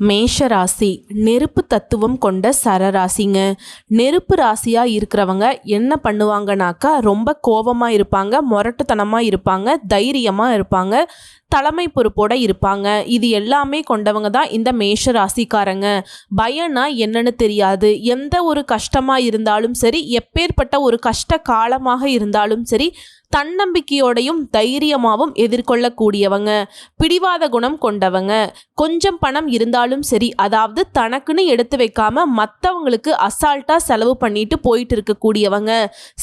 மேஷராசி. நெருப்பு தத்துவம் கொண்ட சரராசிங்க. நெருப்பு ராசியாக இருக்கிறவங்க என்ன பண்ணுவாங்கனாக்கா ரொம்ப கோபமாக இருப்பாங்க முரட்டுத்தனமாக இருப்பாங்க தைரியமாக இருப்பாங்க. தலைமை பொறுப்போட இருப்பாங்க. இது எல்லாமே கொண்டவங்க தான் இந்த மேஷ ராசிக்காரங்க. பயம்னா என்னன்னு தெரியாது. எந்த ஒரு கஷ்டமாக இருந்தாலும் சரி எப்பேற்பட்ட ஒரு கஷ்ட காலமாக இருந்தாலும் சரி தன்னம்பிக்கையோடையும் தைரியமாகவும் எதிர்கொள்ளக்கூடியவங்க. பிடிவாத குணம் கொண்டவங்க. கொஞ்சம் பணம் இருந்தாலும் சரி அதாவது தனக்குன்னு எடுத்து வைக்காம மற்றவங்களுக்கு அசால்ட்டாக செலவு பண்ணிட்டு போயிட்டு இருக்கக்கூடியவங்க.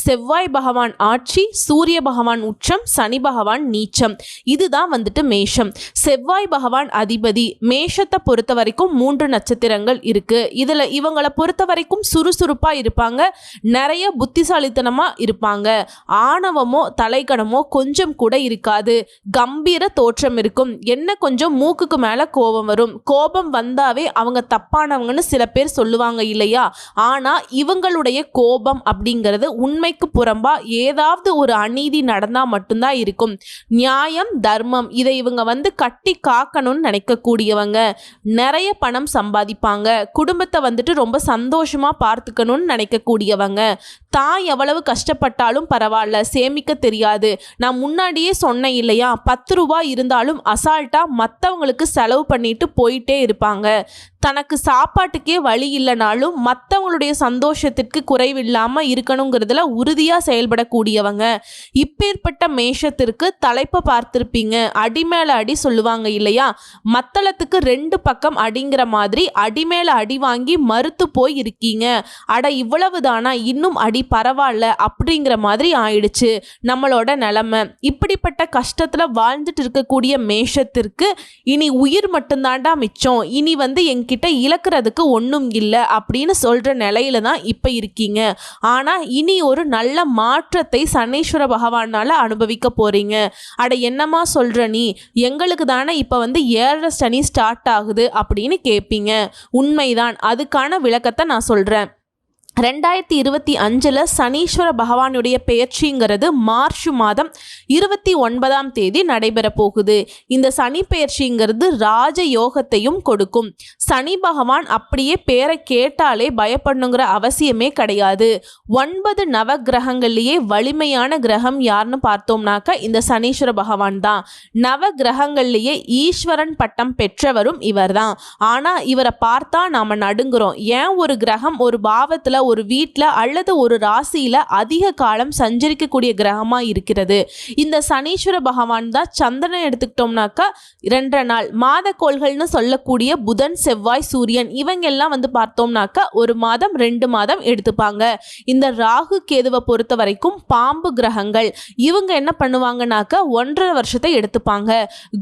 செவ்வாய் பகவான் ஆட்சி சூரிய பகவான் உச்சம் சனி பகவான் நீச்சம். இதுதான் வந்துட்டு மேஷம். செவ்வாய் பகவான் அதிபதி. மேஷத்தை பொறுத்த வரைக்கும் மூன்று நட்சத்திரங்கள் இருக்கு. இதில் இவங்களை பொறுத்த வரைக்கும் சுறுசுறுப்பாக இருப்பாங்க. நிறைய புத்திசாலித்தனமாக இருப்பாங்க. ஆணவமோ தலைக்கணமோ கொஞ்சம் கூட இருக்காது. கம்பீர தோற்றம் இருக்கும். என்ன கொஞ்சம் மூக்குக்கு மேலே கோபம் வரும். கோபம் வந்தாவே அவங்க தப்பானவங்கன்னு சில பேர் சொல்லுவாங்க இல்லையா? ஆனால் இவங்களுடைய கோபம் அப்படிங்கிறது உண்மைக்கு புறம்பா ஏதாவது ஒரு அநீதி நடந்தால் மட்டும்தான் இருக்கும். நியாயம் தர்மம் இதை இவங்க வந்து கட்டி காக்கணும்னு நினைக்கக்கூடியவங்க. நிறைய பணம் சம்பாதிப்பாங்க. குடும்பத்தை வந்துட்டு ரொம்ப சந்தோஷமாக பார்த்துக்கணும்னு நினைக்கக்கூடியவங்க. தான் எவ்வளவு கஷ்டப்பட்டாலும் பரவாயில்ல சேமிக்க தெரியாது. நான் முன்னாடியே சொன்னேன் இல்லையா? பத்து ரூபாய் இருந்தாலும் அசால்ட்டாக மற்றவங்களுக்கு செலவு பண்ணிட்டு போயிட்டே இருப்பாங்க. தனக்கு சாப்பாட்டுக்கே வழி இல்லைனாலும் மற்றவங்களுடைய சந்தோஷத்திற்கு குறைவில்லாமல் இருக்கணுங்கிறதுல உறுதியாக செயல்படக்கூடியவங்க. இப்பேற்பட்ட மேஷத்திற்கு தலைப்பை பார்த்துருப்பீங்க. அடி மேலே அடி சொல்லுவாங்க இல்லையா? மத்தளத்துக்கு ரெண்டு பக்கம் அடிங்கிற மாதிரி அடி மேலே அடி வாங்கி மறுத்து போய் இருக்கீங்க. அட இவ்வளவு தானா இன்னும் அடி பரவாயில்ல அப்படிங்கிற மாதிரி ஆயிடுச்சு நம்மளோட நிலமை. இப்படிப்பட்ட கஷ்டத்தில் வாழ்ந்துட்டு இருக்கக்கூடிய மேஷத்திற்கு இனி உயிர் மட்டும்தாண்டா மிச்சம். இனி வந்து என்கிட்ட இழக்கிறதுக்கு ஒன்றும் இல்லை அப்படின்னு சொல்கிற நிலையில தான் இப்போ இருக்கீங்க. ஆனால் இனி ஒரு நல்ல மாற்றத்தை சனீஸ்வர பகவானால் அனுபவிக்க போகிறீங்க அட என்னம்மா சொல்கிற நீ? எங்களுக்கு தானே இப்போ வந்து ஏழரை சனி ஸ்டார்ட் ஆகுது அப்படின்னு கேட்பீங்க உண்மைதான். அதுக்கான விளக்கத்தை நான் சொல்கிறேன் ரெண்டாயிரத்தி இருபத்தி அஞ்சில் சனீஸ்வர பகவானுடைய பெயர்ச்சிங்கிறது மார்ச் மாதம் இருபத்தி ஒன்பதாம் தேதி நடைபெற போகுது இந்த சனி பெயர்ச்சிங்கிறது ராஜ யோகத்தையும் கொடுக்கும். சனி பகவான் அப்படியே பேரை கேட்டாலே பயப்படணுங்கிற அவசியமே கிடையாது. ஒன்பது நவ கிரகங்கள்லேயே வலிமையான கிரகம் யாருன்னு பார்த்தோம்னாக்க இந்த சனீஸ்வர பகவான் தான். நவ கிரகங்கள்லேயே ஈஸ்வரன் பட்டம் பெற்றவரும் இவர் தான் ஆனால் இவரை பார்த்தா நாம் நடுங்குறோம். ஏன் ஒரு கிரகம் ஒரு பாவத்தில் ஒரு வீட்டில் அல்லது ஒரு ராசியில் அதிக காலம் சஞ்சரிக்கக்கூடிய கிரகமாக இருக்கிறது. இந்த சனீஸ்வர பகவான் தான் சந்திரனை எடுத்துக்கிட்டோம்னாக்கா ரெண்டரை நாள் மாதக்கோள்கள்னு சொல்லக்கூடிய புதன் செவ்வாய் சூரியன் இவங்கெல்லாம் வந்து பார்த்தோம்னாக்கா ஒரு மாதம் ரெண்டு மாதம் எடுத்துப்பாங்க. இந்த ராகு கேதுவை பொறுத்த வரைக்கும் பாம்பு கிரகங்கள் இவங்க என்ன பண்ணுவாங்கனாக்கா ஒன்றரை வருஷத்தை எடுத்துப்பாங்க.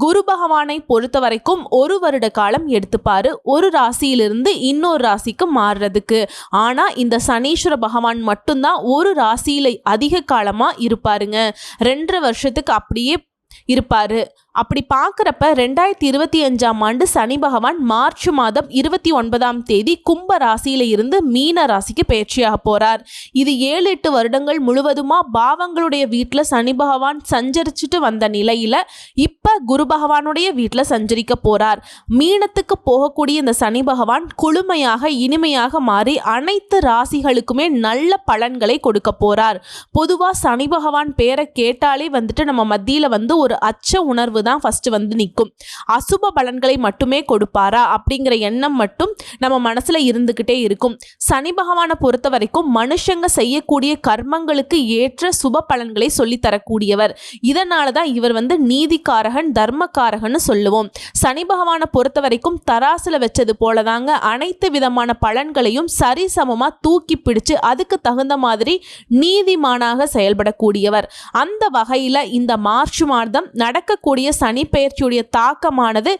குரு பகவானை பொறுத்த வரைக்கும் ஒரு வருட காலம் எடுத்துப்பாரு. ஒரு ராசியிலிருந்து இன்னொரு ராசிக்கு மாறுறதுக்கு. ஆனால் இந்த சனீஸ்வர பகவான் மட்டும்தான் ஒரு ராசியில் அதிக காலமாக இருப்பாருங்க. ரெண்டரை வருஷத்துக்கு அப்படியே இருப்பாரு. அப்படி பார்க்குறப்ப ரெண்டாயிரத்தி இருபத்தி அஞ்சாம் ஆண்டு சனி பகவான் மார்ச் மாதம் இருபத்தி ஒன்பதாம் தேதி கும்ப ராசியில இருந்து மீன ராசிக்கு பயிற்சியாக போறார். இது ஏழு எட்டு வருடங்கள் முழுவதுமா பாவங்களுடைய வீட்டில் சனி பகவான் சஞ்சரிச்சுட்டு வந்த நிலையில இப்ப குரு பகவானுடைய வீட்டில் சஞ்சரிக்க போறார். மீனத்துக்கு போகக்கூடிய இந்த சனி பகவான் குளுமையாக இனிமையாக மாறி அனைத்து ராசிகளுக்குமே நல்ல பலன்களை கொடுக்க போறார். பொதுவாக சனி பகவான் பேரை கேட்டாலே வந்துட்டு நம்ம மத்தியில் வந்து ஒரு அச்ச உணர்வு தான் ஃபஸ்ட்டு வந்து நிற்கும் அசுப பலன்களை மட்டுமே கொடுப்பாரா அப்படிங்கிற எண்ணம் மட்டும் நம்ம மனசில் இருந்துக்கிட்டே இருக்கும். சனி பகவானை பொறுத்த வரைக்கும் மனுஷங்க செய்யக்கூடிய கர்மங்களுக்கு ஏற்ற சுப பலன்களை சொல்லித்தரக்கூடியவர். இதனால தான் இவர் வந்து நீதிக்காரகன் தர்மக்காரகன் சொல்லுவோம். சனி பகவானை பொறுத்த வரைக்கும் தராசில் வச்சது போல தாங்க அனைத்து விதமான பலன்களையும் சரிசமமாக தூக்கி பிடிச்சு அதுக்கு தகுந்த மாதிரி நீதிமானாக செயல்படக்கூடியவர். அந்த வகையில் இந்த மார்ச் மாதம் நடக்கக்கூடிய சனி பெயர்ச்சியுடைய தாக்கமானது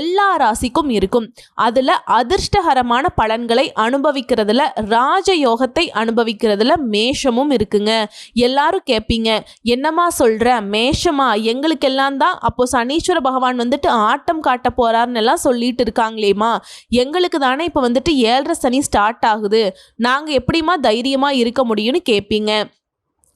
எல்லா ராசிக்கும் இருக்கும். அதில் அதிர்ஷ்டகரமான பலன்களை அனுபவிக்கிறதுல ராஜயோகத்தை அனுபவிக்கிறதுல மேஷமும் இருக்குங்க. எல்லாரும் கேட்பீங்க என்னம்மா சொல்கிற மேஷமா? எங்களுக்கெல்லாம் தான் அப்போ சனீஸ்வர பகவான் வந்துட்டு ஆட்டம் காட்ட போறாருன்னு எல்லாம் சொல்லிட்டு இருக்காங்களேம்மா. எங்களுக்கு தானே இப்போ வந்துட்டு ஏழரை சனி ஸ்டார்ட் ஆகுது. நாங்கள் எப்படிம்மா தைரியமாக இருக்க முடியும்னு கேட்பீங்க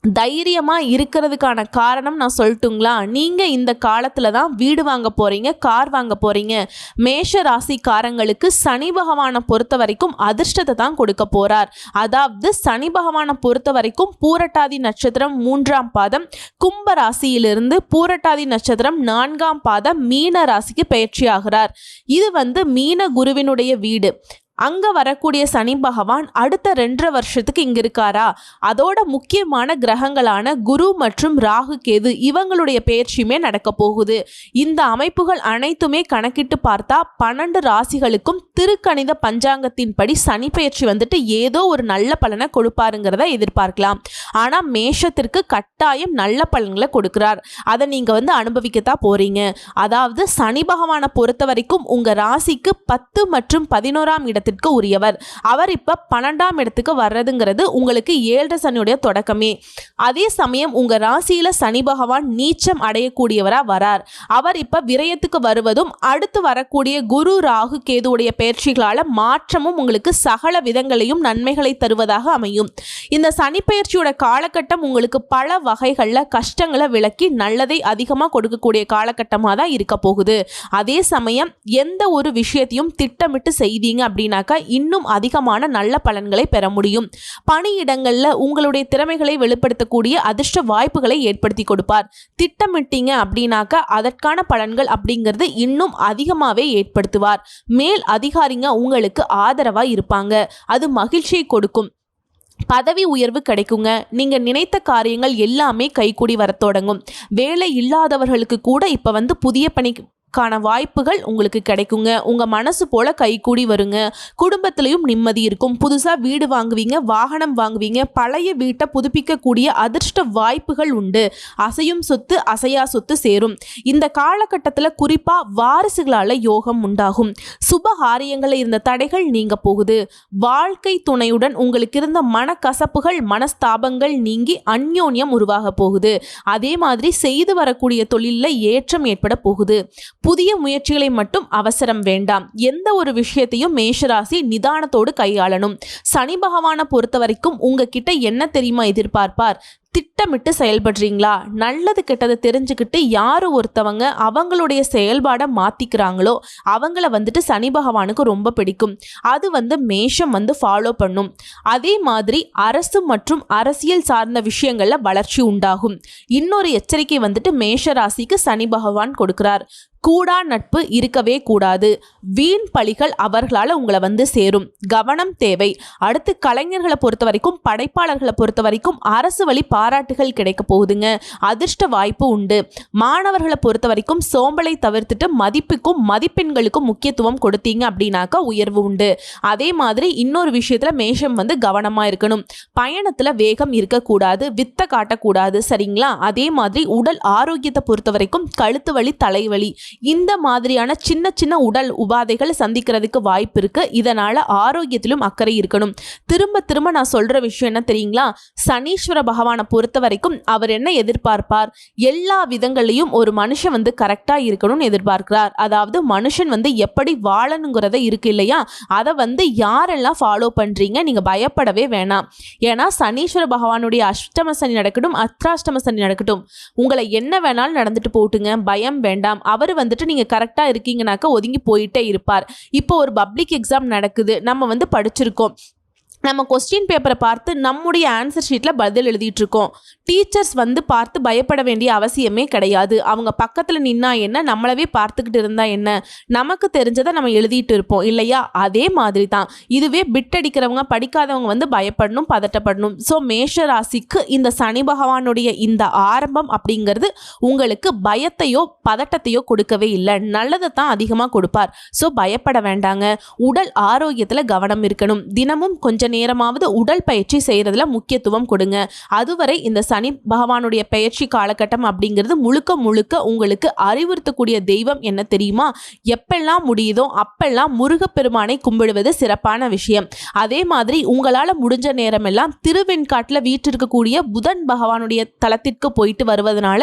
தைரியமாக இருக்கிறதுக்கான காரணம் நான் சொல்லட்டுங்களா? நீங்கள் இந்த காலத்தில் தான் வீடு வாங்க போகிறீங்க கார் வாங்க போகிறீங்க மேஷ ராசிக்காரங்களுக்கு சனி பகவானை பொறுத்த வரைக்கும் அதிர்ஷ்டத்தை தான் கொடுக்க போகிறார் அதாவது சனி பகவானை பொறுத்த வரைக்கும் பூரட்டாதி நட்சத்திரம் மூன்றாம் பாதம் கும்ப ராசியிலிருந்து பூரட்டாதி நட்சத்திரம் நான்காம் பாதம் மீன ராசிக்கு பயிற்சி ஆகிறார் இது வந்து மீன குருவினுடைய வீடு. அங்கே வரக்கூடிய சனி பகவான் அடுத்த ரெண்டரை வருஷத்துக்கு இங்கே இருக்காரா? அதோட முக்கியமான கிரகங்களான குரு மற்றும் ராகு கேது இவங்களுடைய பயிற்சியுமே நடக்க போகுது. இந்த அமைப்புகள் அனைத்துமே கணக்கிட்டு பார்த்தா பன்னெண்டு ராசிகளுக்கும் திருக்கணித பஞ்சாங்கத்தின்படி சனி பயிற்சி வந்துட்டு ஏதோ ஒரு நல்ல பலனை கொடுப்பாருங்கிறத எதிர்பார்க்கலாம். ஆனால் மேஷத்திற்கு கட்டாயம் நல்ல பலன்களை கொடுக்கிறார். அதை நீங்கள் வந்து அனுபவிக்கத்தான் போறீங்க. அதாவது சனி பகவானை பொறுத்த வரைக்கும் உங்கள் ராசிக்கு பத்து மற்றும் பதினோராம் இடத்திற்கு உரியவர் அவர் இப்போ பன்னெண்டாம் இடத்துக்கு வர்றதுங்கிறது உங்களுக்கு ஏழரை சனியுடைய தொடக்கமே. அதே சமயம் உங்கள் ராசியில் சனி பகவான் நீச்சம் அடையக்கூடியவராக வரார். அவர் இப்போ விரயத்துக்கு வருவதும் அடுத்து வரக்கூடிய குரு ராகு கேதுவுடைய பயிற்சிகளால் மாற்றமும் உங்களுக்கு சகல விதங்களையும் நன்மைகளை தருவதாக அமையும். இந்த சனி பயிற்சியோட காலகட்டம் உங்களுக்கு பல வகைகளில் கஷ்டங்களை விளக்கி நல்லதை அதிகமாக கொடுக்கக்கூடிய காலகட்டமாக தான் இருக்க போகுது. அதே சமயம் எந்த ஒரு விஷயத்தையும் திட்டமிட்டு செய்தீங்க அப்படின்னா பண்ணாக்கா இன்னும் அதிகமான நல்ல பலன்களை பெற முடியும். பணியிடங்களில் உங்களுடைய திறமைகளை வெளிப்படுத்தக்கூடிய அதிர்ஷ்ட வாய்ப்புகளை ஏற்படுத்தி கொடுப்பார். திட்டமிட்டீங்க அப்படின்னாக்கா அதற்கான பலன்கள் அப்படிங்கிறது இன்னும் அதிகமாகவே ஏற்படுத்துவார். மேல் அதிகாரிங்க உங்களுக்கு ஆதரவாக இருப்பாங்க. அது மகிழ்ச்சியை கொடுக்கும். பதவி உயர்வு கிடைக்குங்க. நீங்கள் நினைத்த காரியங்கள் எல்லாமே கைகூடி வரத் தொடங்கும். வேலை இல்லாதவர்களுக்கு கூட இப்போ வந்து புதிய பணி காண வாய்ப்புகள் உங்களுக்கு கிடைக்குங்க. உங்கள் மனசு போல் கைகூடி வருங்க. குடும்பத்திலையும் நிம்மதி இருக்கும். புதுசாக வீடு வாங்குவீங்க வாகனம் வாங்குவீங்க பழைய வீட்டை புதுப்பிக்கக்கூடிய அதிர்ஷ்ட வாய்ப்புகள் உண்டு. அசையும் சொத்து அசையா சொத்து சேரும். இந்த காலகட்டத்தில் குறிப்பாக வாரிசுகளால் யோகம் உண்டாகும். சுப காரியங்களில் இருந்த தடைகள் நீங்க போகுது. வாழ்க்கை துணையுடன் உங்களுக்கு இருந்த மனக்கசப்புகள் மனஸ்தாபங்கள் நீங்கி அந்யோன்யம் உருவாக போகுது. அதே மாதிரி செய்து வரக்கூடிய தொழிலில் ஏற்றம் ஏற்பட போகுது. புதிய முயற்சிகளை மட்டும் அவசரம் வேண்டாம். எந்த ஒரு விஷயத்தையும் மேஷராசி நிதானத்தோடு கையாளணும். சனி பகவானை பொறுத்த வரைக்கும் உங்ககிட்ட என்ன தெரியுமா எதிர்பார்ப்பார்? திட்டமிட்டு செயல்படுறீங்களா? நல்லது கெட்டதை தெரிஞ்சுக்கிட்டு யார் ஒருத்தவங்க அவங்களுடைய செயல்பாடை மாற்றிக்கிறாங்களோ அவங்கள வந்துட்டு சனி பகவானுக்கு ரொம்ப பிடிக்கும். அது வந்து மேஷம் வந்து ஃபாலோ பண்ணும். அதே மாதிரி அரசு மற்றும் அரசியல் சார்ந்த விஷயங்களில் வளர்ச்சி உண்டாகும். இன்னொரு எச்சரிக்கை வந்துட்டு மேஷ ராசிக்கு சனி பகவான் கொடுக்கிறார். கூடா நட்பு இருக்கவே கூடாது. வீண் பழிகள் அவர்களால் உங்களை வந்து சேரும். கவனம் தேவை. அடுத்து கலைஞர்களை பொறுத்த வரைக்கும் படைப்பாளர்களை பொறுத்த வரைக்கும் அரசு வழி பாராட்டுகள் கிடைக்க போகுதுங்க. அதிர்ஷ்ட வாய்ப்பு உண்டு. மாணவர்களை பொறுத்த வரைக்கும் சோம்பலை தவிர்த்துட்டு மதிப்புக்கும் மதிப்பெண்களுக்கும் முக்கியத்துவம் கொடுத்தீங்க அப்படின்னாக்கா உயர்வு உண்டு. அதே மாதிரி இன்னொரு விஷயத்தில் மேஷம் வந்து கவனமாக இருக்கணும். பயணத்தில் வேகம் இருக்கக்கூடாது வித்த காட்டக்கூடாது சரிங்களா? அதே மாதிரி உடல் ஆரோக்கியத்தை பொறுத்த வரைக்கும் கழுத்து வலி தலைவலி இந்த மாதிரியான சின்ன சின்ன உடல் உபாதைகளை சந்திக்கிறதுக்கு வாய்ப்பு இருக்கு. இதனால ஆரோக்கியத்திலும் அக்கறை இருக்கணும். திரும்ப திரும்ப நான் சொல்ற விஷயம் என்ன தெரியுங்களா? சனீஸ்வர பகவானை பொறுத்த வரைக்கும் அவர் என்ன எதிர்பார்ப்பார்? எல்லா விதங்களையும் ஒரு மனுஷன் வந்து கரெக்டாக இருக்கணும்னு எதிர்பார்க்கிறார். அதாவது மனுஷன் வந்து எப்படி வாழணுங்கிறத இருக்கு இல்லையா? அதை வந்து யாரெல்லாம் ஃபாலோ பண்ணுறீங்க நீங்கள் பயப்படவே வேணாம். ஏன்னா சனீஸ்வர பகவானுடைய அஷ்டம சனி நடக்கட்டும் அத்ராஷ்டம சனி நடக்கட்டும் உங்களை என்ன வேணாலும் நடந்துட்டு போட்டுங்க. பயம் வேண்டாம். அவர் வந்துட்டு நீங்கள் கரெக்டாக இருக்கீங்கனாக்கா ஒதுங்கி போயிட்டே இருப்பார். இப்போ ஒரு பப்ளிக் எக்ஸாம் நடக்குது. நம்ம வந்து படிச்சிருக்கோம். நம்ம கொஸ்டின் பேப்பரை பார்த்து நம்முடைய ஆன்சர் ஷீட்டில் பதில் எழுதிட்டு இருக்கோம் டீச்சர்ஸ் வந்து பார்த்து பயப்பட வேண்டிய அவசியமே கிடையாது. அவங்க பக்கத்தில் நின்னா என்ன நம்மளவே பார்த்துக்கிட்டு இருந்தா என்ன? நமக்கு தெரிஞ்சதை நம்ம எழுதிட்டு இருப்போம் இல்லையா? அதே மாதிரி தான் இதுவே பிட் அடிக்கிறவங்க படிக்காதவங்க வந்து பயப்படணும் பதட்டப்படணும். ஸோ மேஷ ராசிக்கு இந்த சனி பகவானுடைய இந்த ஆரம்பம் அப்படிங்கிறது உங்களுக்கு பயத்தையோ பதட்டத்தையோ கொடுக்கவே இல்லை. நல்லதை தான் அதிகமாக கொடுப்பார். ஸோ பயப்பட வேண்டாங்க. உடல் ஆரோக்கியத்தில் கவனம் இருக்கணும். தினமும் கொஞ்சம் கொஞ்ச நேரமாவது உடல் பயிற்சி செய்கிறதுல முக்கியத்துவம் கொடுங்க. அதுவரை இந்த சனி பகவானுடைய பயிற்சி காலகட்டம் அப்படிங்கிறது முழுக்க முழுக்க உங்களுக்கு அறிவுறுத்தக்கூடிய தெய்வம் என்ன தெரியுமா? எப்பெல்லாம் முடியுதோ அப்பெல்லாம் முருகப்பெருமானை கும்பிடுவது சிறப்பான விஷயம். அதே மாதிரி உங்களால் முடிஞ்ச நேரமெல்லாம் திருவெண்காட்டில் வீற்றிருக்கக்கூடிய புதன் பகவானுடைய தலத்திற்கு போயிட்டு வருவதனால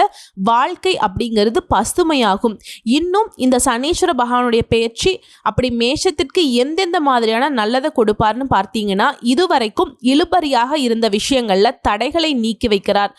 வாழ்க்கை அப்படிங்கிறது பசுமையாகும். இன்னும் இந்த சனீஸ்வர பகவானுடைய பயிற்சி அப்படி மேஷத்திற்கு எந்தெந்த மாதிரியான நல்லதை கொடுப்பார்னு பார்த்தீங்கன்னா இதுவரைக்கும் இழுபறியாக இருந்த விஷயங்கள்ல தடைகளை நீக்கி வைக்கிறார்.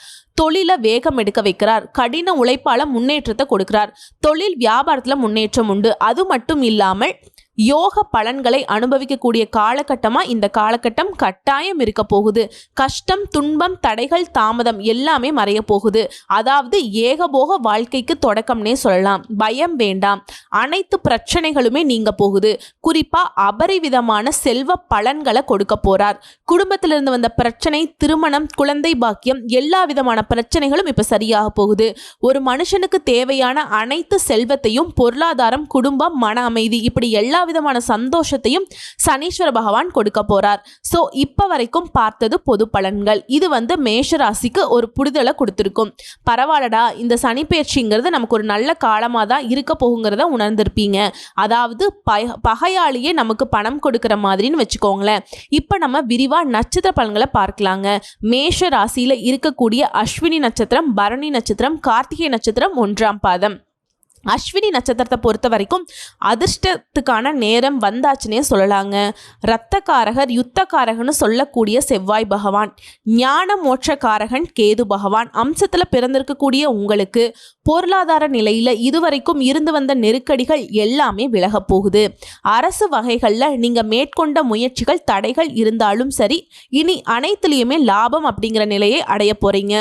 தொழில வேகம் எடுக்க வைக்கிறார். கடின உழைப்பால முன்னேற்றத்தை கொடுக்கிறார். தொழில் வியாபாரத்துல முன்னேற்றம் உண்டு. அது மட்டும் இல்லாமல் யோக பலன்களை அனுபவிக்கக்கூடிய காலகட்டமா இந்த காலகட்டம் கட்டாயம் இருக்க போகுது. கஷ்டம் துன்பம் தடைகள் தாமதம் எல்லாமே மறைய போகுது. அதாவது ஏகபோக வாழ்க்கைக்கு தொடக்கம்னே சொல்லலாம். பயம் வேண்டாம். அனைத்து பிரச்சனைகளுமே நீங்க போகுது. குறிப்பா அபரிவிதமான செல்வ பலன்களை கொடுக்க போறார். குடும்பத்திலிருந்து வந்த பிரச்சனை திருமணம் குழந்தை பாக்கியம் எல்லா விதமான பிரச்சனைகளும் இப்ப சரியாக போகுது. ஒரு மனுஷனுக்கு தேவையான அனைத்து செல்வத்தையும் பொருளாதாரம் குடும்பம் மன அமைதி இப்படி எல்லா விதமான சந்தோஷத்தையும் சனீஸ்வர பகவான் கொடுக்க போறார். ஸோ இப்போ வரைக்கும் பார்த்தது பொது பலன்கள். இது வந்து மேஷ ராசிக்கு ஒரு புரிதலை கொடுத்துருக்கும். பரவாயில்லடா இந்த சனி பயிற்சிங்கிறது நமக்கு ஒரு நல்ல காலமாக தான் இருக்க போகுங்கிறத உணர்ந்திருப்பீங்க. அதாவது பய பகையாளியே நமக்கு பணம் கொடுக்குற மாதிரின்னு வச்சுக்கோங்களேன். இப்போ நம்ம விரிவாக நட்சத்திர பலன்களை பார்க்கலாங்க. மேஷ ராசியில் இருக்கக்கூடிய அஸ்வினி நட்சத்திரம் பரணி நட்சத்திரம் கார்த்திகை நட்சத்திரம் ஒன்றாம் பாதம். அஸ்வினி நட்சத்திரத்தை பொறுத்த வரைக்கும் அதிர்ஷ்டத்துக்கான நேரம் வந்தாச்சுன்னே சொல்லலாங்க. ரத்தக்காரகர் யுத்தக்காரகன்னு சொல்லக்கூடிய செவ்வாய் பகவான் ஞான மோட்சக்காரகன் கேது பகவான் அம்சத்தில் பிறந்திருக்கக்கூடிய உங்களுக்கு பொருளாதார நிலையில் இதுவரைக்கும் இருந்து வந்த நெருக்கடிகள் எல்லாமே விலகப் போகுது. அரசு வகைகளில் நீங்கள் மேற்கொண்ட முயற்சிகள் தடைகள் இருந்தாலும் சரி இனி அனைத்துலேயுமே லாபம் அப்படிங்கிற நிலையை அடைய போகிறீங்க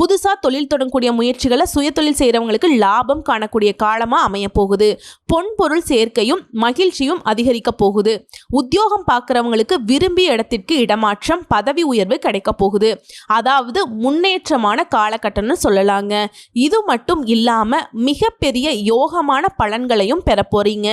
புதுசாக தொழில் தொடங்கக்கூடிய முயற்சிகளை சுயதொழில் செய்கிறவங்களுக்கு லாபம் காணக்கூடிய காலமாக அமைய போகுது பொன் பொருள் சேர்க்கையும் மகிழ்ச்சியும் அதிகரிக்க போகுது. உத்தியோகம் பார்க்குறவங்களுக்கு விரும்பிய இடத்திற்கு இடமாற்றம் பதவி உயர்வு கிடைக்க போகுது. அதாவது முன்னேற்றமான காலகட்டம்னு சொல்லலாங்க. இது மட்டும் இல்லாமல் மிகப்பெரிய யோகமான பலன்களையும் பெற போறீங்க.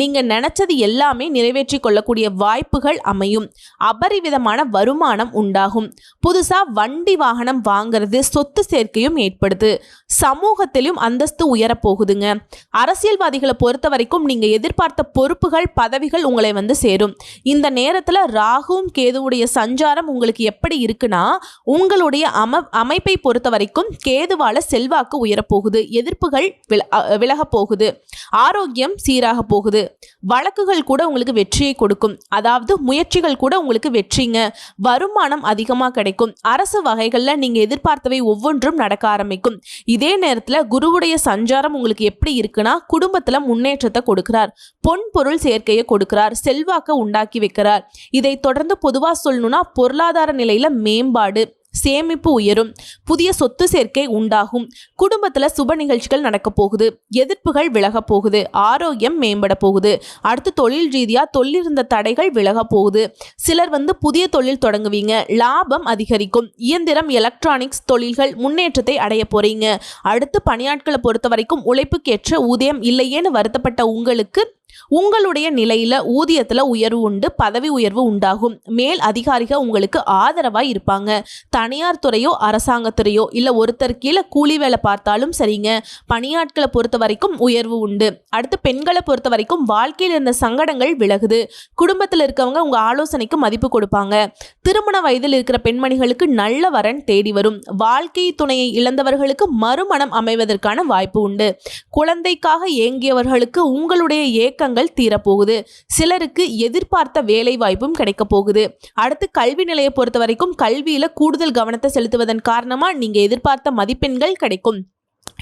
நீங்கள் நினச்சது எல்லாமே நிறைவேற்றி கொள்ளக்கூடிய வாய்ப்புகள் அமையும். அபரிவிதமான வருமானம் உண்டாகும். புதுசாக வண்டி வாகனம் வாங்குறது சொத்து சேர்க்கையும் ஏற்படுது. சமூகத்திலும் அந்தஸ்து உயரப்போகுதுங்க. அரசியல்வாதிகளை பொறுத்த வரைக்கும் நீங்க எதிர்பார்த்த பொறுப்புகள் பதவிகள் உங்களை வந்து சேரும். இந்த நேரத்துல ராகுவும் கேதுவுடைய சஞ்சாரம் உங்களுக்கு எப்படி இருக்குன்னா உங்களுடைய அம அமைப்பை பொறுத்த வரைக்கும் கேதுவால செல்வாக்கு உயரப்போகுது. எதிர்ப்புகள் வில விலக போகுது. ஆரோக்கியம் சீராக போகுது. வழக்குகள் கூட உங்களுக்கு வெற்றியை கொடுக்கும். அதாவது முயற்சிகள் கூட உங்களுக்கு வெற்றிங்க. வருமானம் அதிகமாக கிடைக்கும். அரசு வகைகளில் நீங்கள் எதிர்பார்த்தவை ஒவ்வொன்றும் நடக்க ஆரம்பிக்கும். இதே நேரத்தில் குருவுடைய சஞ்சாரம் உங்களுக்கு எப்படி இருக்குன்னா குடும்பத்தில் முன்னேற்றத்தை கொடுக்கிறார். பொன் பொருள் சேர்க்கையை கொடுக்கிறார். செல்வாக்க உண்டாக்கி வைக்கிறார். இதை தொடர்ந்து பொதுவாக சொல்லணும்னா பொருளாதார நிலையில் மேம்பாடு. சேமிப்பு உயரும் புதிய சொத்து சேர்க்கை உண்டாகும். குடும்பத்தில் சுப நிகழ்ச்சிகள் நடக்க போகுது எதிர்ப்புகள் விலக போகுது ஆரோக்கியம் மேம்பட போகுது. அடுத்து தொழில் ரீதியாக தொழிலிருந்த தடைகள் விலக போகுது. சிலர் வந்து புதிய தொழில் தொடங்குவீங்க லாபம் அதிகரிக்கும். இயந்திரம் எலக்ட்ரானிக்ஸ் தொழில்கள் முன்னேற்றத்தை அடைய போறீங்க. அடுத்து பணியாட்களை பொறுத்த வரைக்கும் உழைப்புக்கேற்ற ஊதியம் இல்லையேன்னு வருத்தப்பட்ட உங்களுக்கு உங்களுடைய நிலையில ஊதியத்துல உயர்வு உண்டு பதவி உயர்வு உண்டாகும். மேல் அதிகாரிகள் உங்களுக்கு ஆதரவா இருப்பாங்க. தனியார் துறையோ அரசாங்கத்துறையோ இல்ல ஒருத்தர் கீழே கூலி வேலை பார்த்தாலும் சரிங்க. பணியாட்களை பொறுத்த வரைக்கும் உயர்வு உண்டு. அடுத்து பெண்களை பொறுத்த வரைக்கும் வாழ்க்கையில் இருந்த சங்கடங்கள் விலகுது. குடும்பத்தில் இருக்கவங்க உங்க ஆலோசனைக்கு மதிப்பு கொடுப்பாங்க. திருமண வயதில் இருக்கிற பெண்மணிகளுக்கு நல்ல வரன் தேடி வரும். வாழ்க்கை துணையை இழந்தவர்களுக்கு மறுமணம் அமைவதற்கான வாய்ப்பு உண்டு. குழந்தைக்காக ஏங்கியவர்களுக்கு உங்களுடைய ஏக்க ஏக்கங்கள் தீரப்போகுது. சிலருக்கு எதிர்பார்த்த வேலை வாய்ப்பும் கிடைக்க போகுது. அடுத்து கல்வி நிலையை பொறுத்த வரைக்கும் கல்வியில கூடுதல் கவனத்தை செலுத்துவதன் காரணமா நீங்க எதிர்பார்த்த மதிப்பெண்கள் கிடைக்கும்.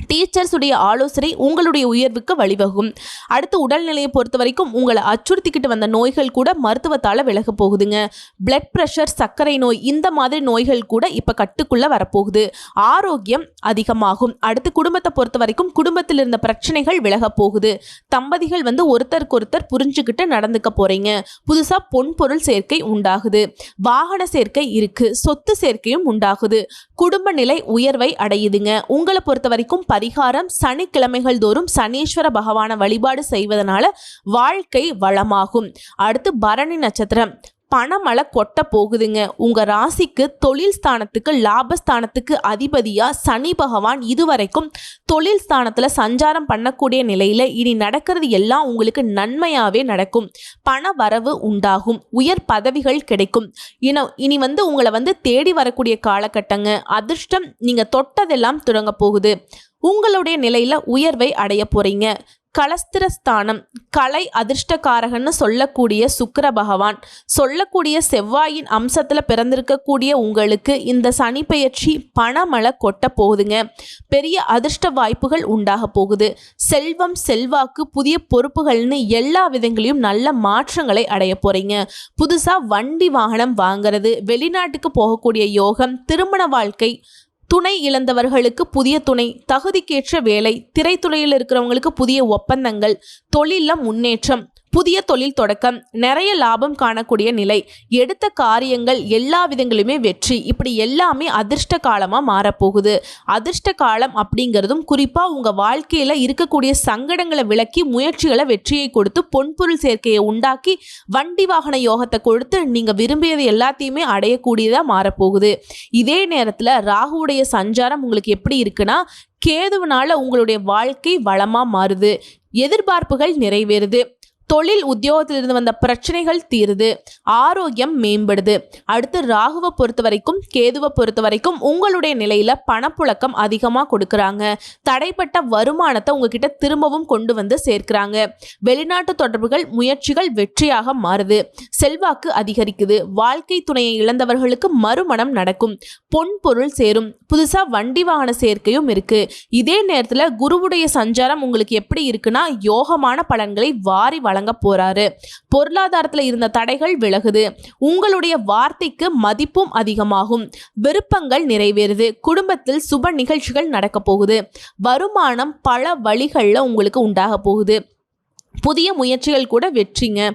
டீச்சர்ஸுடைய ஆலோசனை உங்களுடைய உயர்வுக்கு வழிவகும். அடுத்து உடல்நிலையை பொறுத்த வரைக்கும் உங்களை அச்சுறுத்திக்கிட்டு வந்த நோய்கள் கூட மருத்துவத்தால் விலக போகுதுங்க. பிளட் ப்ரெஷர் சர்க்கரை நோய் இந்த மாதிரி நோய்கள் கூட இப்போ கட்டுக்குள்ளே வரப்போகுது. ஆரோக்கியம் அதிகமாகும். அடுத்து குடும்பத்தை பொறுத்த வரைக்கும் குடும்பத்தில் இருந்த பிரச்சனைகள் விலக போகுது. தம்பதிகள் வந்து ஒருத்தருக்கு ஒருத்தர் புரிஞ்சுக்கிட்டு நடந்துக்க போகிறீங்க புதுசாக பொன் பொருள் சேர்க்கை உண்டாகுது. வாகன சேர்க்கை இருக்குது சொத்து சேர்க்கையும் உண்டாகுது. குடும்ப நிலை உயர்வை அடையுதுங்க. உங்களை பொறுத்த வரைக்கும் பரிகாரம் சனிக்கிழமைகள் தோறும் சனீஸ்வர பகவான வழிபாடு செய்வதனால வாழ்க்கை வளமாகும். அடுத்து பரணி நட்சத்திரம். பணமழை கொட்ட போகுதுங்க. உங்க ராசிக்கு தொழில் ஸ்தானத்துக்கு லாபஸ்தானத்துக்கு அதிபதியா சனி பகவான் இதுவரைக்கும் தொழில் ஸ்தானத்துல சஞ்சாரம் பண்ணக்கூடிய நிலையில இனி நடக்கிறது எல்லாம் உங்களுக்கு நன்மையாவே நடக்கும். பண வரவு உண்டாகும். உயர் பதவிகள் கிடைக்கும். இன இனி வந்து உங்களை வந்து தேடி வரக்கூடிய காலகட்டங்க. அதிர்ஷ்டம் நீங்க தொட்டதெல்லாம் தொடங்க போகுது. உங்களுடைய நிலையில உயர்வை அடைய போறீங்க. கலஸ்திரஸ்தானம் கலை அதிர்ஷ்டக்காரகன்னு சொல்லக்கூடிய சுக்கர பகவான் சொல்லக்கூடிய செவ்வாயின் அம்சத்தில் பிறந்திருக்கக்கூடிய உங்களுக்கு இந்த சனி பெயர்ச்சி பணமழை கொட்ட போகுதுங்க. பெரிய அதிர்ஷ்ட வாய்ப்புகள் உண்டாக போகுது. செல்வம் செல்வாக்கு புதிய பொறுப்புகள்னு எல்லா விதங்களையும் நல்ல மாற்றங்களை அடைய போறீங்க. புதுசா வண்டி வாகனம் வாங்குறது வெளிநாட்டுக்கு போகக்கூடிய யோகம் திருமண வாழ்க்கை துணை இழந்தவர்களுக்கு புதிய துணை தகுதிக்கேற்ற வேலை திரைத்துறையில் இருக்கிறவங்களுக்கு புதிய ஒப்பந்தங்கள் தொழிலில் முன்னேற்றம். புதிய தொழில் தொடக்கம் நிறைய லாபம் காணக்கூடிய நிலை எடுத்த காரியங்கள் எல்லா விதங்களுமே வெற்றி. இப்படி எல்லாமே அதிர்ஷ்ட காலமாக மாறப்போகுது. அதிர்ஷ்ட காலம் அப்படிங்கிறதும் குறிப்பாக உங்கள் வாழ்க்கையில் இருக்கக்கூடிய சங்கடங்களை விளக்கி முயற்சிகளை வெற்றியை கொடுத்து பொன்பொருள் சேர்க்கையை உண்டாக்கி வண்டி வாகன யோகத்தை கொடுத்து நீங்கள் விரும்பியது எல்லாத்தையுமே அடையக்கூடியதாக மாறப்போகுது. இதே நேரத்தில் ராகுவுடைய சஞ்சாரம் உங்களுக்கு எப்படி இருக்குன்னா கேதுவனால உங்களுடைய வாழ்க்கை வளமாக மாறுது. எதிர்பார்ப்புகள் நிறைவேறுது. தொழில் உத்தியோகத்திலிருந்து வந்த பிரச்சனைகள் தீருது. ஆரோக்கியம் மேம்படுது. அடுத்து ராகுவை பொறுத்த வரைக்கும் கேதுவை பொறுத்த வரைக்கும் உங்களுடைய நிலையில பணப்புழக்கம் அதிகமாக கொடுக்குறாங்க. தடைப்பட்ட வருமானத்தை உங்ககிட்ட திரும்பவும் கொண்டு வந்து சேர்க்கிறாங்க. வெளிநாட்டு தொடர்புகள் முயற்சிகள் வெற்றியாக மாறுது. செல்வாக்கு அதிகரிக்குது. வாழ்க்கை துணையை இழந்தவர்களுக்கு மறுமணம் நடக்கும். பொன் பொருள் சேரும். புதுசா வண்டி வாகன சேர்க்கையும் இருக்கு. இதே நேரத்தில் குருவுடைய சஞ்சாரம் உங்களுக்கு எப்படி இருக்குன்னா யோகமான பலன்களை வாரி வழங்க போறாரு. பொருளாதாரத்தில் இருந்த தடைகள் விலகுது. உங்களுடைய வார்த்தைக்கு மதிப்பும் அதிகமாகும். விருப்பங்கள் நிறைவேறுது. குடும்பத்தில் சுப நிகழ்ச்சிகள் நடக்க போகுது. வருமானம் பல வழிகளில் உங்களுக்கு உண்டாக போகுது. புதிய முயற்சிகள் கூட வெற்றிங்க.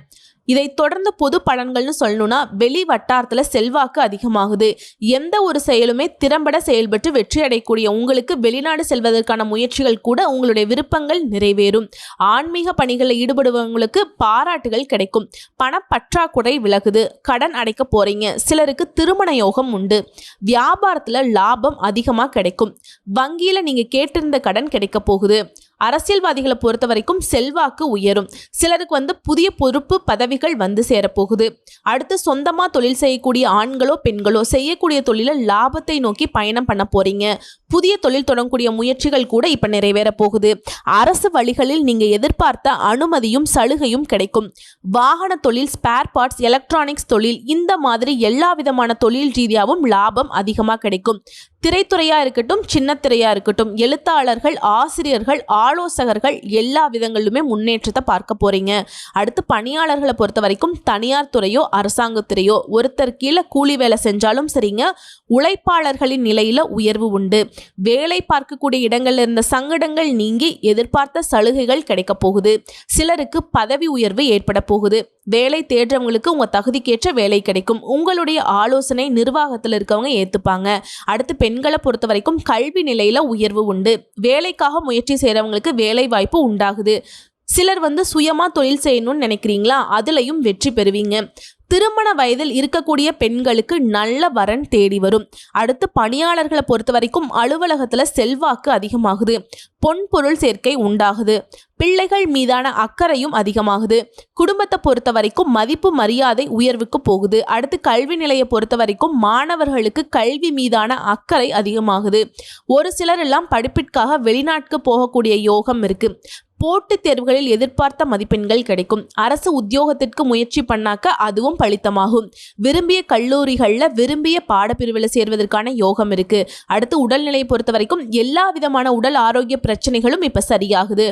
இதை தொடர்ந்து பொது பலன்கள்னு சொல்லணும்னா வெளி வட்டாரத்தில் செல்வாக்கு அதிகமாகுது. எந்த ஒரு செயலுமே திறம்பட செயல்பட்டு வெற்றி அடையக்கூடிய உங்களுக்கு வெளிநாடு செல்வதற்கான முயற்சிகள் கூட உங்களுடைய விருப்பங்கள் நிறைவேறும். ஆன்மீக பணிகளில் ஈடுபடுபவங்களுக்கு பாராட்டுகள் கிடைக்கும். பணப்பற்றாக்குறை விலகுது. கடன் அடைக்க போறீங்க. சிலருக்கு திருமண யோகம் உண்டு. வியாபாரத்தில் லாபம் அதிகமாக கிடைக்கும். வங்கியில் நீங்கள் கேட்டிருந்த கடன் கிடைக்க போகுது. அரசியல்வாதிகளை பொறுத்த வரைக்கும் செல்வாக்கு உயரும். சிலருக்கு வந்து புதிய பொறுப்பு பதவிகள் வந்து சேரப்போகுது. அடுத்து சொந்தமாக தொழில் செய்யக்கூடிய ஆண்களோ பெண்களோ செய்யக்கூடிய தொழிலில் லாபத்தை நோக்கி பயணம் பண்ண போறீங்க. புதிய தொழில் தொடங்கக்கூடிய முயற்சிகள் கூட இப்போ நிறைவேற போகுது. அரசு வழிகளில் நீங்கள் எதிர்பார்த்த அனுமதியும் சலுகையும் கிடைக்கும். வாகன தொழில் ஸ்பேர் பார்ட்ஸ் எலக்ட்ரானிக்ஸ் தொழில் இந்த மாதிரி எல்லா விதமான தொழில் ரீதியாகவும் லாபம் அதிகமாக கிடைக்கும். திரைத்துறையாக இருக்கட்டும் சின்ன திரையாக இருக்கட்டும் எழுத்தாளர்கள் ஆசிரியர்கள் ஆலோசகர்கள் எல்லா விதங்களிலுமே முன்னேற்றத்தை பார்க்க போகிறீங்க அடுத்து பணியாளர்களை பொறுத்த வரைக்கும் தனியார் துறையோ அரசாங்கத்துறையோ ஒருத்தர் கீழே கூலி வேலை செஞ்சாலும் சரிங்க உழைப்பாளர்களின் நிலையில் உயர்வு உண்டு. வேலை பார்க்கக்கூடிய இடங்களில் இருந்த சங்கடங்கள் நீங்கி எதிர்பார்த்த சலுகைகள் கிடைக்க போகுது. சிலருக்கு பதவி உயர்வு ஏற்பட போகுது. வேலை தேடுறவங்களுக்கு உங்கள் தகுதிக்கேற்ற வேலை கிடைக்கும். உங்களுடைய ஆலோசனை நிர்வாகத்தில் இருக்கவங்க ஏற்றுப்பாங்க அடுத்து பெண் பெண்களை பொறுத்த வரைக்கும் கல்வி நிலையில் உயர்வு உண்டு. வேலைக்காக முயற்சி செய்கிறவங்களுக்கு வேலை வாய்ப்பு உண்டாகுது. சிலர் வந்து சுயமாக தொழில் செய்யணும்னு நினைக்கிறீங்களா? அதுலேயும் வெற்றி பெறுவீங்க. திருமண வயதில் இருக்கக்கூடிய பெண்களுக்கு நல்ல வரன் தேடி வரும். அடுத்து பணியாளர்களை பொறுத்த வரைக்கும் அலுவலகத்தில் செல்வாக்கு அதிகமாகுது. பொன் பொருள் சேர்க்கை உண்டாகுது. பிள்ளைகள் மீதான அக்கறையும் அதிகமாகுது. குடும்பத்தை பொறுத்த வரைக்கும் மதிப்பு மரியாதை உயர்வுக்கு போகுது. அடுத்து கல்வி நிலையை பொறுத்த வரைக்கும் மாணவர்களுக்கு கல்வி மீதான அக்கறை அதிகமாகுது. ஒரு சிலர் எல்லாம் படிப்பிற்காக வெளிநாட்டுக்கு போகக்கூடிய யோகம் இருக்கு. போட்டித் தேர்வுகளில் எதிர்பார்த்த மதிப்பெண்கள் கிடைக்கும். அரசு உத்தியோகத்திற்கு முயற்சி பண்ணாக்க அதுவும் பலித்தமாகும். விரும்பிய கல்லூரிகளில் விரும்பிய பாடப்பிரிவில் சேர்வதற்கான யோகம் இருக்கு. அடுத்து உடல்நிலையை பொறுத்த வரைக்கும் எல்லா விதமான உடல் ஆரோக்கிய பிரச்சனைகளும் இப்போ சரியாகுது.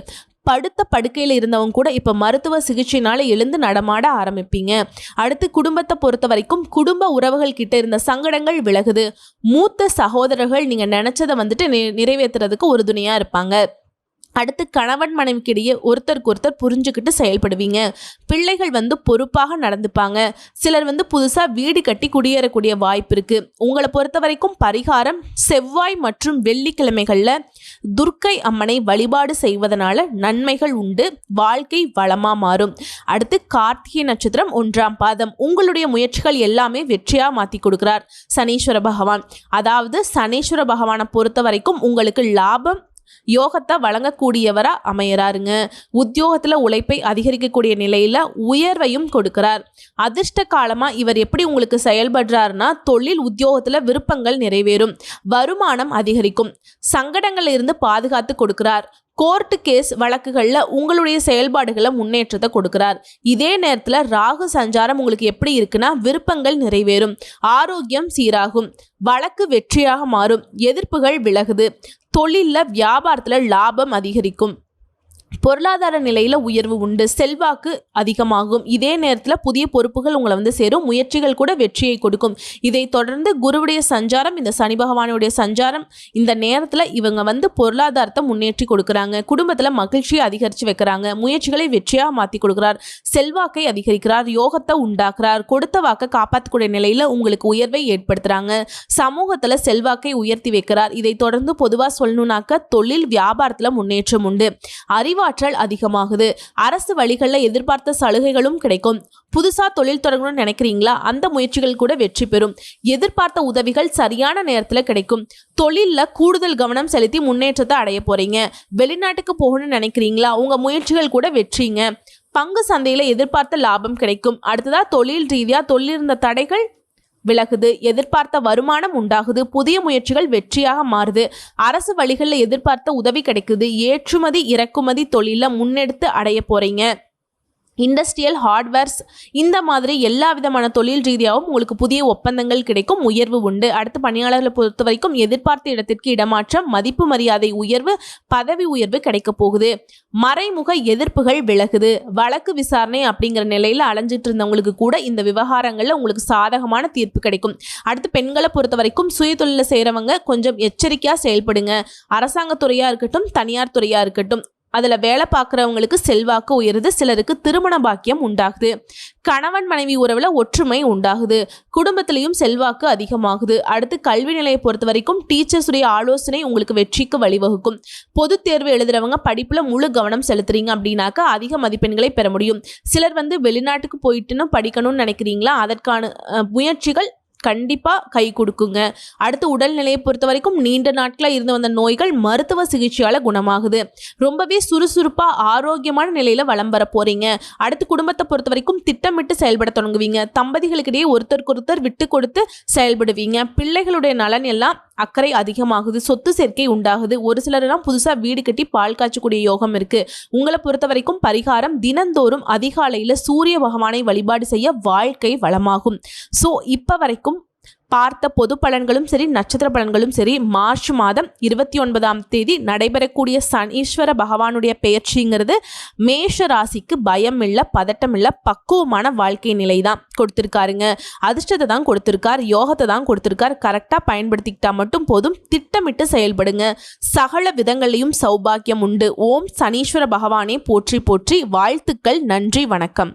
படுத்த படுக்கையில் இருந்தவங்க கூட இப்போ மருத்துவ சிகிச்சைனால எழுந்து நடமாட ஆரம்பிப்பீங்க. அடுத்து குடும்பத்தை பொறுத்த வரைக்கும் குடும்ப உறவுகள் கிட்ட இருந்த சங்கடங்கள் விலகுது. மூத்த சகோதரர்கள் நீங்கள் நினச்சதை வந்துட்டு நிறைவேற்றுறதுக்கு உறுதுணையாக இருப்பாங்க. அடுத்து கணவன் மனைவிக்கிடையே ஒருத்தருக்கு ஒருத்தர் புரிஞ்சுக்கிட்டு செயல்படுவீங்க. பிள்ளைகள் வந்து பொறுப்பாக நடந்துப்பாங்க. சிலர் வந்து புதுசாக வீடு கட்டி குடியேறக்கூடிய வாய்ப்பு இருக்குது உங்களை பொறுத்த வரைக்கும் பரிகாரம் செவ்வாய் மற்றும் வெள்ளிக்கிழமைகளில் துர்க்கை அம்மனை வழிபாடு செய்வதனால நன்மைகள் உண்டு. வாழ்க்கை வளமாக மாறும். அடுத்து கார்த்திகை நட்சத்திரம் ஒன்றாம் பாதம். உங்களுடைய முயற்சிகள் எல்லாமே வெற்றியாக மாற்றி கொடுக்கிறார் சனீஸ்வர பகவான். அதாவது சனீஸ்வர பகவானை பொறுத்த வரைக்கும் உங்களுக்கு லாபம் யோகத்தை வழங்கக்கூடியவராக அமையறாருங்க. உத்தியோகத்தில் உழைப்பை அதிகரிக்கக்கூடிய நிலையில் உயர்வையும் கொடுக்கிறார். அதிர்ஷ்ட காலமாக இவர் எப்படி உங்களுக்கு செயல்படுறாருன்னா தொழில் உத்தியோகத்தில் விருப்பங்கள் நிறைவேறும் வருமானம் அதிகரிக்கும் சங்கடங்கள்ல இருந்து பாதுகாத்து கொடுக்கிறார். கோர்ட்டு கேஸ் வழக்குகளில் உங்களுடைய செயல்பாடுகளை முன்னேற்றத்தை கொடுக்கிறார். இதே நேரத்தில் ராகு சஞ்சாரம் உங்களுக்கு எப்படி இருக்குன்னா விருப்பங்கள் நிறைவேறும் ஆரோக்கியம் சீராகும் வழக்கு வெற்றியாக மாறும் எதிர்ப்புகள் விலகுது. தொழிலில் வியாபாரத்தில் லாபம் அதிகரிக்கும். பொருளாதார நிலையில் உயர்வு உண்டு செல்வாக்கு அதிகமாகும். இதே நேரத்தில் புதிய பொறுப்புகள் உங்களை வந்து சேரும் முயற்சிகள் கூட வெற்றியை கொடுக்கும். இதை தொடர்ந்து குருவுடைய சஞ்சாரம் இந்த சனி பகவானுடைய சஞ்சாரம் இந்த நேரத்தில் இவங்க வந்து பொருளாதாரத்தை முன்னேற்றி கொடுக்குறாங்க. குடும்பத்தில் மகிழ்ச்சியை அதிகரித்து வைக்கிறாங்க. முயற்சிகளை வெற்றியாக மாற்றி கொடுக்குறார். செல்வாக்கை அதிகரிக்கிறார் யோகத்தை உண்டாக்குறார். கொடுத்த வாக்கை காப்பாற்றக்கூடிய நிலையில் உங்களுக்கு உயர்வை ஏற்படுத்துகிறாங்க சமூகத்தில் செல்வாக்கை உயர்த்தி வைக்கிறார். இதை தொடர்ந்து பொதுவாக சொல்லணுன்னாக்க தொழில் வியாபாரத்தில் முன்னேற்றம் உண்டு. அறிவு அறிவாற்றல் அதிகமாகுது. அரசு வழிகளில் எதிர்பார்த்த சலுகைகளும் கிடைக்கும். புதுசாக தொழில் தொடங்கணும்னு நினைக்கிறீங்களா? அந்த முயற்சிகள் கூட வெற்றி பெறும். எதிர்பார்த்த உதவிகள் சரியான நேரத்தில் கிடைக்கும். தொழிலில் கூடுதல் கவனம் செலுத்தி முன்னேற்றத்தை அடைய போறீங்க. வெளிநாட்டுக்கு போகணும்னு நினைக்கிறீங்களா? உங்கள் முயற்சிகள் கூட வெற்றிங்க. பங்கு சந்தையில் எதிர்பார்த்த லாபம் கிடைக்கும். அடுத்ததாக தொழில் ரீதியாக தொழில் இருந்த தடைகள் விலகுது எதிர்பார்த்த வருமானம் உண்டாகுது புதிய முயற்சிகள் வெற்றியாக மாறுது. அரசு வழிகளில் எதிர்பார்த்த உதவி கிடைக்குது. ஏற்றுமதி இறக்குமதி தொழிலில் முன்னெடுத்து அடைய போறீங்க. இண்டஸ்ட்ரியல் ஹார்ட்வேர்ஸ் இந்த மாதிரி எல்லா விதமான தொழில் ரீதியாகவும் உங்களுக்கு புதிய ஒப்பந்தங்கள் கிடைக்கும் உயர்வு உண்டு. அடுத்து பணியாளர்களை பொறுத்த வரைக்கும் எதிர்பார்த்த இடத்திற்கு இடமாற்றம் மதிப்பு மரியாதை உயர்வு பதவி உயர்வு கிடைக்க போகுது. மறைமுக எதிர்ப்புகள் விலகுது. வழக்கு விசாரணை அப்படிங்கிற நிலையில் அலைஞ்சிட்டு இருந்தவங்களுக்கு கூட இந்த விவகாரங்களில் உங்களுக்கு சாதகமான தீர்ப்பு கிடைக்கும். அடுத்து பெண்களை பொறுத்த வரைக்கும் சுய தொழிலில் செய்கிறவங்க கொஞ்சம் எச்சரிக்கையாக செயல்படுங்க. அரசாங்கத்துறையாக இருக்கட்டும் தனியார் துறையாக இருக்கட்டும். அதில் வேலை பார்க்குறவங்களுக்கு செல்வாக்கு உயருது சிலருக்கு திருமண பாக்கியம் உண்டாகுது. கணவன் மனைவி உறவில் ஒற்றுமை உண்டாகுது. குடும்பத்திலையும் செல்வாக்கு அதிகமாகுது. அடுத்து கல்வி நிலையை பொறுத்த வரைக்கும் டீச்சர்ஸுடைய ஆலோசனை உங்களுக்கு வெற்றிக்கு வழிவகுக்கும். பொது தேர்வு எழுதுறவங்க படிப்பில் முழு கவனம் செலுத்துறீங்க அப்படின்னாக்கா அதிக மதிப்பெண்களை பெற முடியும். சிலர் வந்து வெளிநாட்டுக்கு போயிட்டுன்னு படிக்கணும்னு நினைக்கிறீங்களா? அதற்கான முயற்சிகள் கண்டிப்பாக கை கொடுக்குங்க. அடுத்து உடல்நிலையை பொறுத்த வரைக்கும் நீண்ட நாட்களாக இருந்து வந்த நோய்கள் மருத்துவ சிகிச்சையால் குணமாகுது. ரொம்பவே சுறுசுறுப்பாக ஆரோக்கியமான நிலையில் வளம் வர போகிறீங்க அடுத்து குடும்பத்தை பொறுத்த வரைக்கும் திட்டமிட்டு செயல்பட தொடங்குவீங்க. தம்பதிகளுக்கிடையே ஒருத்தருக்கு ஒருத்தர் விட்டு கொடுத்து செயல்படுவீங்க. பிள்ளைகளுடைய நலன் எல்லாம் அக்கறை அதிகமாகுது சொத்து சேர்க்கை உண்டாகுது. ஒரு சிலரெல்லாம் புதுசாக வீடு கட்டி பால் காய்ச்சக்கூடிய யோகம் இருக்குது உங்களை பொறுத்த வரைக்கும் பரிகாரம் தினந்தோறும் அதிகாலையில் சூரிய பகவானை வழிபாடு செய்ய வாழ்க்கை வளமாகும். ஸோ இப்போ வரைக்கும் பார்த்த பொது பலன்களும் சரி நட்சத்திர பலன்களும் சரி மார்ச் மாதம் இருபத்தி ஒன்பதாம் தேதி நடைபெறக்கூடிய சனீஸ்வர பகவானுடைய பெயர்ச்சிங்கிறது மேஷ ராசிக்கு பயம் இல்லை பதட்டம் இல்லை பக்குவமான வாழ்க்கை நிலை தான் கொடுத்துருக்காருங்க. அதிர்ஷ்டத்தை தான் கொடுத்துருக்கார் யோகத்தை தான் கொடுத்துருக்கார். கரெக்டாக பயன்படுத்திக்கிட்டா மட்டும் போதும் திட்டமிட்டு செயல்படுங்க. சகல விதங்களையும் சௌபாக்கியம் உண்டு. ஓம் சனீஸ்வர பகவானே போற்றி போற்றி வாழ்த்துக்கள் நன்றி வணக்கம்.